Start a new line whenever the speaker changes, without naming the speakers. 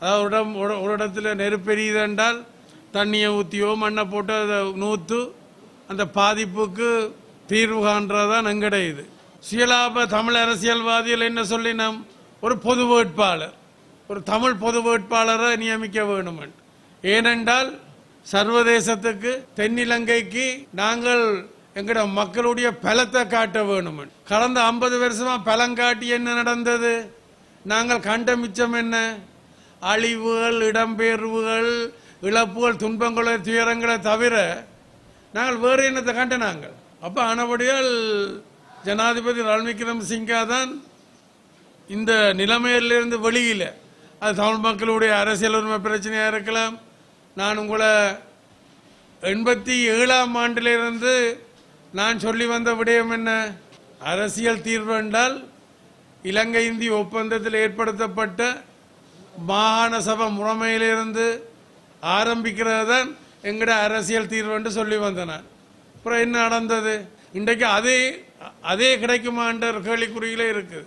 அதாவது ஒரு ஒரு- இடத்துல நெருப்பெரியுது என்றால் தண்ணியை ஊற்றியோ மண்ணை போட்டு அதை நூற்று அந்த பாதிப்புக்கு தீர்வு காண்றதான் எங்கட இது. சுயலாப தமிழ் அரசியல்வாதிகள் என்ன சொல்லினோம்? ஒரு பொது வேட்பாளர். ஒரு தமிழ் பொது வேட்பாளரை நியமிக்க வேணும் ஏனென்றால் சர்வதேசத்துக்கு தென்னிலங்கைக்கு நாங்கள் எங்கட மக்களுடைய பலத்தை காட்ட வேணும் கடந்த ஐம்பது வருஷமா பலம் காட்டி என்ன நடந்தது? நாங்கள் கண்ட மிச்சம் என்ன? அழிவுகள் இடம்பெயர்வுகள் இழப்புகள் துன்பங்களை துயரங்களை தவிர நாங்கள் வேறு என்னத்தை கண்ட நாங்கள்? அப்போ ஆனபடியால் ஜனாதிபதி ரணில் விக்ரமசிங்கா தான் இந்த நிலைமையிலிருந்து வெளியில் அது தமிழ் மக்களுடைய அரசியல் உரிமை பிரச்சனையாக இருக்கலாம். நான் உங்களை எண்பத்தி ஏழாம் ஆண்டிலிருந்து நான் சொல்லி வந்த விடயம் என்ன? அரசியல் தீர்வு என்றால் இலங்கை இந்திய ஒப்பந்தத்தில் ஏற்படுத்தப்பட்ட மாகாண சபை முறைமையிலிருந்து ஆரம்பிக்கிறது தான் எங்கட அரசியல் தீர்வு என்று சொல்லி வந்தன அப்புறம் என்ன நடந்தது? இன்றைக்கு அதே அதே கிடைக்குமான்ற என்ற கேள்விக்குறியிலே இருக்குது.